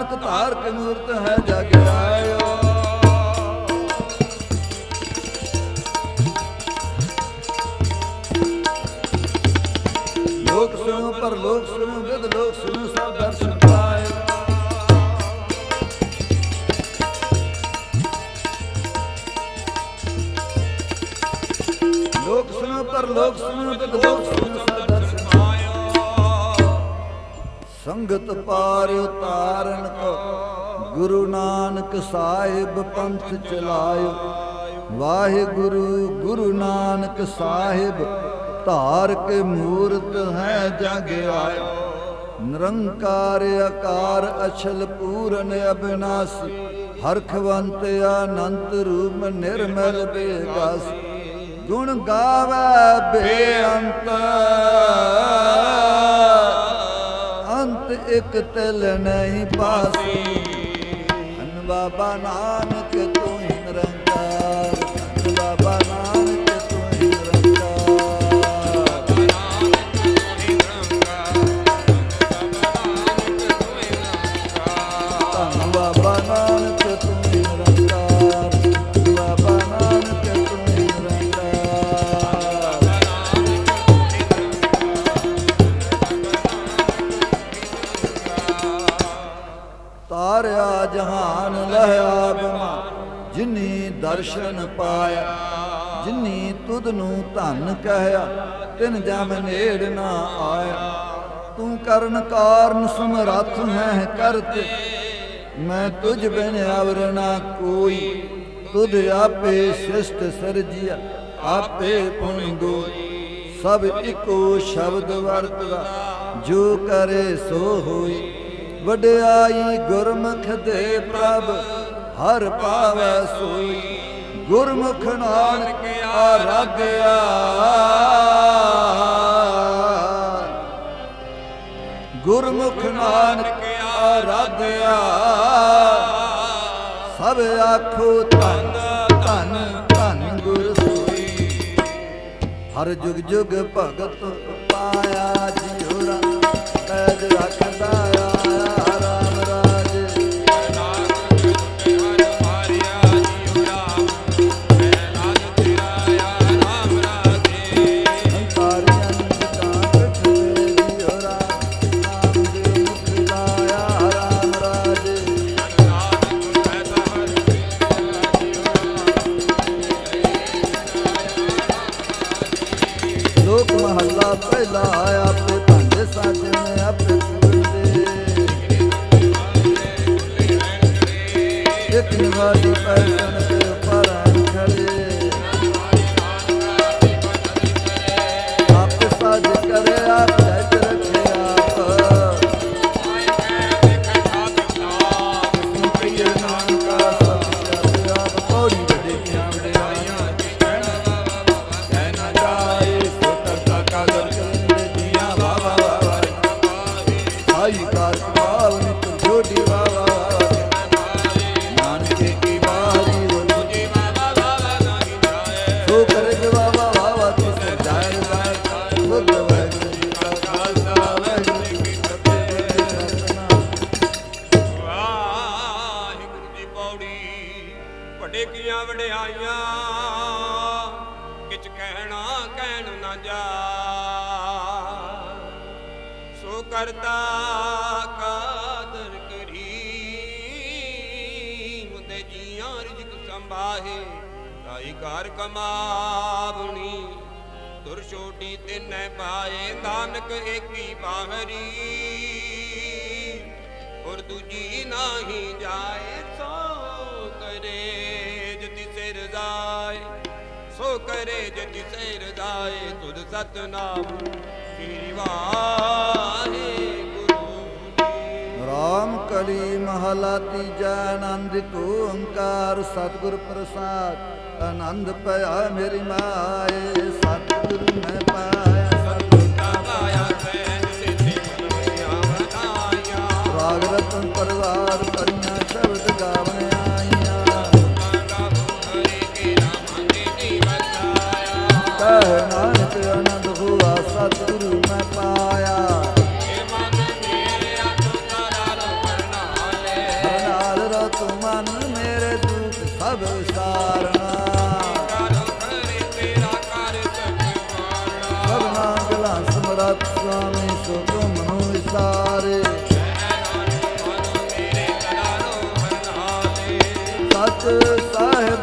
ਨਾਨਕ ਧਾਰ ਕੇ ਮੂਰਤ ਹੈ ਜਗ ਆਇਓ ਸੰਗਤ ਪਾਰ ਉਤਾਰਨ ਕੋ। ਗੁਰੂ ਨਾਨਕ ਸਾਹਿਬ ਪੰਥ ਚਲਾਇਓ। ਵਾਹਿਗੁਰੂ, ਗੁਰੂ ਨਾਨਕ ਸਾਹਿਬ, ਧਾਰ ਕੇ ਮੂਰਤ ਹੈ ਜਗ ਆਇਓ। ਨਿਰੰਕਾਰ ਆਕਾਰ ਅਛਲ ਪੂਰਨ ਅਬਿਨਾਸੀ, ਹਰਖਵੰਤ ਅਨੰਤ ਰੂਪ ਨਿਰਮਲ ਬੇਗਾਸ। ਗੁਣ ਗਾਵੇ ਬੇਅੰਤ ਅੰਤ ਤਿਲ ਨਹੀਂ ਪਾਸੀ। ਧੰਨ ਬਾਬਾ ਨਾਨਕ ਤੂੰ ਪਾਇਆ। ਜਿਨੀ ਤੁਧ ਨੂੰ ਧਨ ਕਹਿਆ, ਤਿਨ ਜਮ ਨੇੜ ਨਾ ਆਇਆ। ਤੂੰ ਕਰਨ ਕਾਰਨ ਸਮਰੱਥ ਹੈ ਕਰਤ। ਮੈਂ ਤੁਝ ਬਿਨ ਅਵਰ ਨਾ ਕੋਈ। ਤੁਧ ਆਪੇ ਸਿਸ਼ਟ ਸਰਜੀਆ, ਆਪੇ ਪੁਨ ਗੋਈ। ਸਭ ਇੱਕੋ ਸ਼ਬਦ ਵਰਤਦਾ, ਜੋ ਕਰੇ ਸੋ ਹੋਈ। ਵਡਿਆਈ ਗੁਰਮੁਖ ਦੇ ਪ੍ਰਭ, ਹਰ ਪਾਵੈ ਸੋਈ। ਗੁਰਮੁਖ ਨਾਨਕ ਆਰਾਧਿਆ ਗੁਰਮੁਖ ਨਾਨਕ ਆਰਾਧਿਆ ਸਭ ਆਖੋ ਧੰਨ ਧੰਨ ਧੰਨ ਗੁਰ ਸੋਈ। ਹਰ ਜੁਗ ਜੁਗ ਭਗਤ ਪਾਇਆ ਜਿਉਰਾ ਪੈਜ ਰੱਖਦਾ ਆਇਆ ਰਿਜਕ ਸੰਭਾਹੇ ਘਰ ਕਮਾਵਣੀ। ਤੁਰ ਛੋਟੀ ਤਿੰਨੇ ਪਾਏ, ਨਾਨਕ ਏਕੀ ਬਾਹਰੀ। ਔਰ ਦੂਜੀ ਨਹੀਂ ਜਾਏ, ਸੋ ਕਰੇ ਜਤੀ ਸਿਰ ਜਾਏ ਸੋ ਕਰੇ ਜਤੀ ਸਿਰ ਜਾਏ ਤੁਧ ਸਤਨਾਮ, ਸ੍ਰੀ ਵਾਹਿਗੁਰੂ। ਮਾਲਾ ਤੀਜਾ ਆਨੰਦ ਓੰਕਾਰ, ਸਤਿਗੁਰ ਪ੍ਰਸਾਦ। ਆਨੰਦ ਪਿਆ ਮੇਰੀ ਮਾਏ, ਸਤਿਗੁਰ ਮੈਂ ਪਾਇਆ। ਸਤਿਗੁਰ ਪਾਇਆ ਰਾਗ ਰਤਨ ਪਰਵਾਰ ਕਰੀਆਂ ਸ਼ਬਦ ਗਾਵਣ ਆਈਆਂ। ਆਨੰਦ ਹੋਆ, ਸਤਿਗੁਰੂ ਮੈਂ ਪਾਇਆ।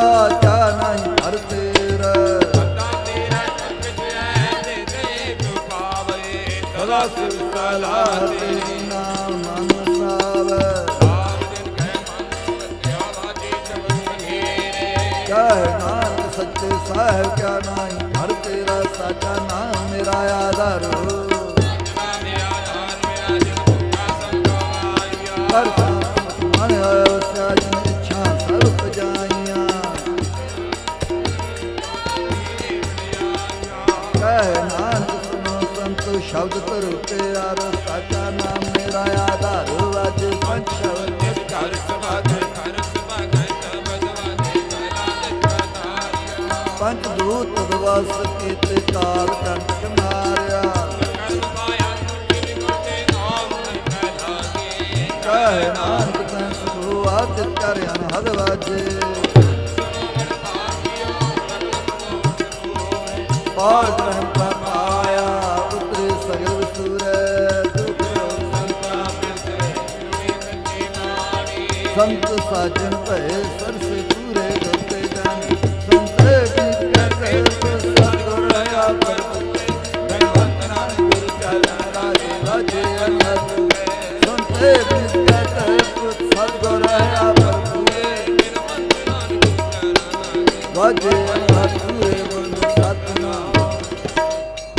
ਸਾਹਿਬਾ ਚਾ ਨਹੀਂ ਹਰ ਤੇਰਾ। ਸਦਾ ਤੇਰਾ ਚੰਗ ਜੈ ਦੇ ਦੇਵ ਪਾਵੇ ਸਦਾ ਸਿਰ ਸਲਾ ਤੇਰੀ ਨਾਮ ਮਨ ਸਾਵੈ। ਆਪ ਦਿਨ ਕਹਿ ਮਨ ਸਤਿਆ ਬਾਜੀ ਚਮਨ ਘੇਰੇ ਕਹਿ ਨਾਨਕ ਸੱਚੇ ਸਾਹਿਬ ਕਿਆ ਨਾਹੀ ਹਰ ਤੇਰਾ ਸਾਚਾ ਨਾਮ ਮੇਰਾ ਆਧਾਰ ਜਨਾ ਮੇਰਾ ਧਾਰ ਮੇਰਾ ਜਿਨ ਤੁਮਾ ਸੰਗਾਇਆ ਹਰ ਸਾਥ ਮਨ ਆਇਓ ਸਾਜਨ ਇੱਛਾ ਸਭ ਪਜਾਈਆਂ ਸ਼ਬਦ ਧਰੁ ਪਿਆਰ ਸਾਚਾ ਨਾਮ ਮੇਰਾ ਆਧਾਰ ਵਾਜ ਪੰਜ ਸ਼ਬਦ। ਘਰ ਸਭਾਗ ਘਰ ਸਭਾਗ ਤਬਦ ਵਾਦੇ ਕਲਾ ਨਿਕਤਾਰਿਆ ਪੰਜ ਦੂਤ ਦਵਸ ਕੀਤੇ ਕਾਲ ਕੰਟਕ ਮਾਰਿਆ ਕਲ ਪਾਇਆ ਤੁਮਿ ਮਤੇ ਨਾਮ ਨਹੀਂ ਲਾਗੇ ਕਹਿ ਨਾਨਕ ਤੈ ਸੁਭੂ ਆਦਿਤ ਕਰ ਅਨਹਦ ਵਾਜੇ। ਪਾਠ ਰਹਿ ਸੰਤ ਸਾਜਨ ਭਏ ਸਰਸੇ ਪੂਰੇ ਗੋਤੇ ਜਨ ਸੰਤੇ ਕੀ ਕਹਤੇ ਸਤਿਗੁਰ ਰਹਾ ਪਰ ਭਗਵੰਤ ਨਾਨਕ ਗੁਰ ਚਰਨ ਰਾਜੇ ਰਾਜੇ ਅਨਹਦ ਸੰਤੇ ਕੀ ਕਹਤੇ ਸਤਿਗੁਰ ਰਹਾ ਪਰ ਵਾਜੇ ਅਨਹਦ ਪੂਰੇ ਗੁਰ ਸਤਨਾਮ।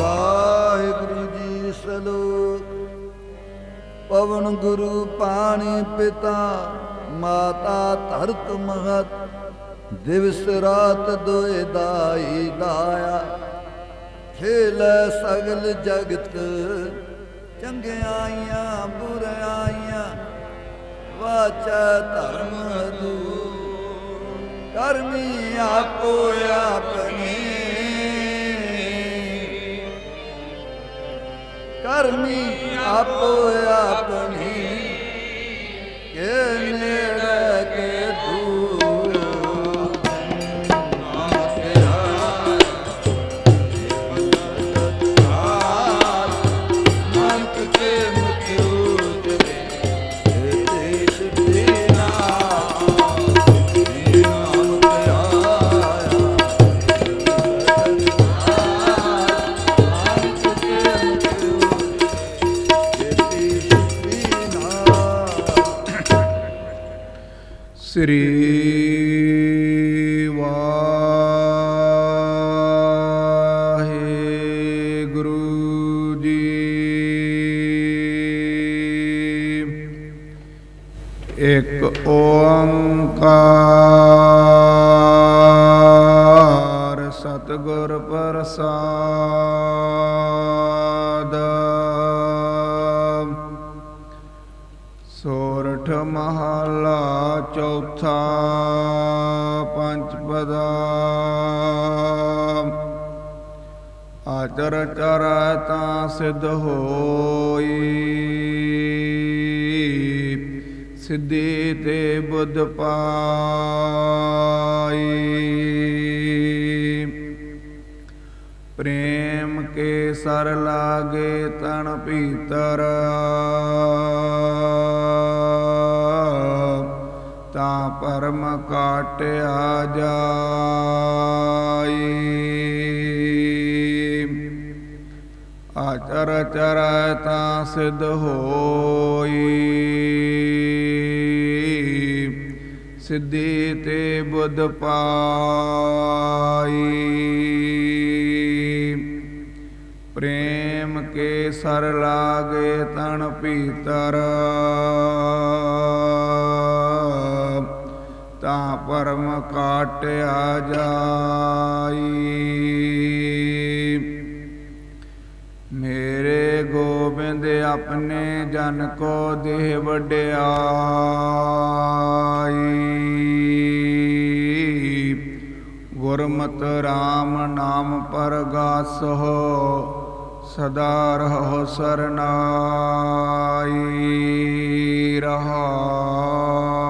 ਵਾਹਿਗੁਰੂ ਜੀ ਸਲੋਕ। ਪਵਨ ਗੁਰੂ ਪਾਣੀ ਪਿਤਾ। ਮਾਤਾ ਧਰਤ ਮਹਤ, ਦਿਵਸ ਰਾਤ ਦੋਇ ਦਾਈ ਦਾਇਆ ਖੇਲੇ ਸਗਲ ਜਗਤ ਚੰਗਿਆਈਆਂ ਬੁਰਾਈਆਂ ਵਾਚਾ ਧਰਮ ਦੂ ਕਰਮੀ ਆਪੋ ਆਪਣੀ। ਕਰਮੀ ਆਪੋ ਆਪਣੀ। ਕੇ ਸ੍ਰੀ ਵਾਹਿਗੁਰੂ ਜੀ। ਇੱਕ ਓੰਕਾਰ ਸਤਿਗੁਰ ਪ੍ਰਸਾਦ। ਸੋਰਠ ਮਹਾ ਚੌਥਾ ਪੰਜ ਪਦਾ ਆਚਰ ਚਰ ਤਾਂ ਸਿਧ ਹੋਈ ਸਿੱਧੀ ਤੇ ਬੁੱਧ ਪਾਈ ਪ੍ਰੇਮ ਕੇ ਸਰ ਲਾਗੇ ਤਨ ਭੀਤਰ ਤਾਂ ਪਰਮ ਕਾਟਿਆ ਜਾਈ। ਆਚਰ ਚਰ ਤਾਂ ਸਿਧ ਹੋਈ। ਸਿੱਧੀ ਤੇ ਬੁੱਧ ਪਾਈ। ਪ੍ਰੇਮ ਕੇ ਸਰ ਲਾਗੇ ਤਣ ਭੀਤਰ। ਤਾਂ ਪਰਮ ਕਾਟਿਆ ਜਾਈ। ਮੇਰੇ ਗੋਬਿੰਦ ਆਪਣੇ ਜਨ ਕੋ ਦੇਹ ਵਡਿਆਈ। ਗੁਰਮਤਿ ਗੁਰਮਤਿ RAM ਨਾਮ ਪਰਗਾਸੋ ਸਦਾ ਰਹੋ ਸਰਨਾਈ। ਰਹਾਉ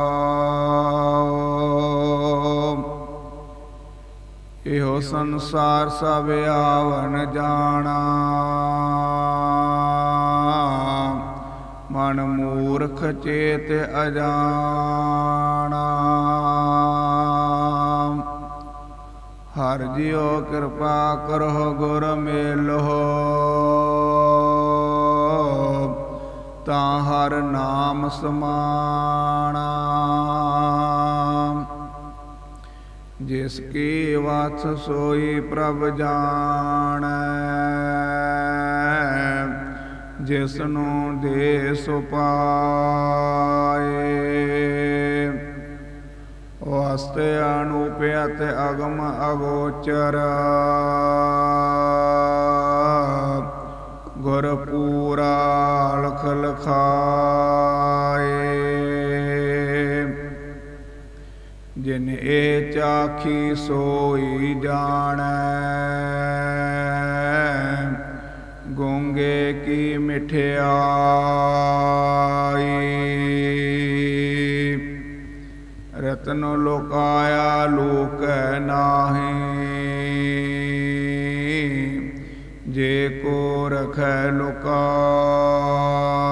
ਇਹੋ ਸੰਸਾਰ ਸਭ ਆਵਨ ਜਾਣਾ। ਮਨ ਮੂਰਖ ਚੇਤ ਅਜਾਣਾ। ਹਰ ਜਿਉ ਕਿਰਪਾ ਕਰੋ, ਗੁਰ ਮੇਲੋ। ਤਾਂ ਹਰ ਨਾਮ ਸਮਾਣਾ। ਜਿਸ ਕੀ ਵਾਤ ਸੋਈ ਪ੍ਰਭ ਜਾਣੈ। ਜਿਸ ਨੂੰ ਦੇ ਸੋ ਪਾਏ ਵਸਤੇ ਅਨੂਪਿਅਤ ਅਗਮ ਅਗੋਚਰ। ਗੁਰ ਪੂਰਾ ਲਖ ਲਖਾਏ ਜਿਨ ਇਹ ਚਾਖੀ ਸੋਈ ਜਾਣੈ। ਗੂੰਗੇ ਕੀ ਮਠਿਆਈ। ਰਤਨ ਲੋਕਾਇਆ ਲੋਕ ਨਾਹੀ। ਜੇ ਕੋ ਰਖੈ ਲੁਕਾਈ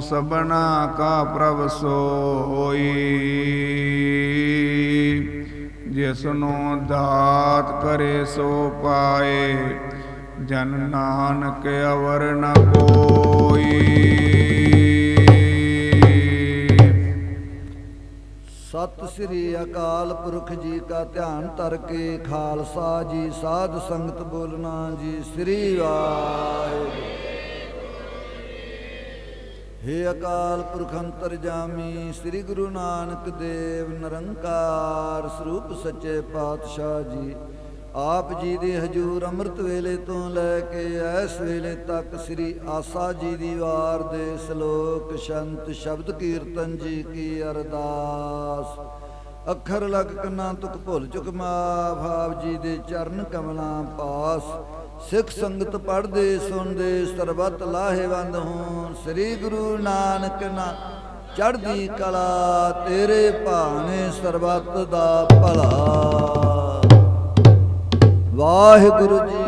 ਸਭਨਾ ਕਾ ਪ੍ਰਭ ਸੋਈ। ਜਿਸਨੂੰ ਦਾਤ ਕਰੇ ਸੋ ਪਾਏ, ਜਨ ਨਾਨਕ ਅਵਰ ਨ ਕੋਈ। ਸਤਿ ਸ੍ਰੀ ਅਕਾਲ ਪੁਰਖ ਜੀ ਕਾ ਧਿਆਨ ਧਰ ਕੇ, ਖਾਲਸਾ ਜੀ, ਸਾਧ ਸੰਗਤ ਬੋਲਣਾ ਜੀ, ਸ੍ਰੀ ਵਾਹਿਗੁਰੂ। ਹੇ ਅਕਾਲ ਪੁਰਖ ਅੰਤਰਜਾਮੀ, ਸ੍ਰੀ ਗੁਰੂ ਨਾਨਕ ਦੇਵ ਨਿਰੰਕਾਰ ਸਰੂਪ ਸੱਚੇ ਪਾਤਸ਼ਾਹ ਜੀ। ਆਪ ਜੀ ਦੇ ਹਜੂਰ ਅੰਮ੍ਰਿਤ ਵੇਲੇ ਤੋਂ ਲੈ ਕੇ ਇਸ ਵੇਲੇ ਤੱਕ ਸ੍ਰੀ ਆਸਾ ਜੀ ਦੀ ਵਾਰ ਦੇ ਸ਼ਲੋਕ ਸ਼ੰਤ ਸ਼ਬਦ ਕੀਰਤਨ ਜੀ ਕੀ ਅਰਦਾਸ। ਅੱਖਰ ਲਗ ਕੰਨਾਂ ਤੁਕ ਭੁੱਲ ਚੁਕ ਮਾਫ ਆਪ ਜੀ ਦੇ ਚਰਨ ਕਮਲਾਂ ਪਾਸ। ਸਿੱਖ ਸੰਗਤ ਪੜ੍ਹਦੇ, ਸੁਣਦੇ, ਸਰਬਤ ਲਾਹੇਵੰਦ ਹੋਣ। ਸ੍ਰੀ ਗੁਰੂ ਨਾਨਕ ਨਾ ਚੜ੍ਹਦੀ ਕਲਾ, ਤੇਰੇ ਭਾਣੇ ਸਰਬਤ ਦਾ ਭਲਾ। ਵਾਹਿਗੁਰੂ ਜੀ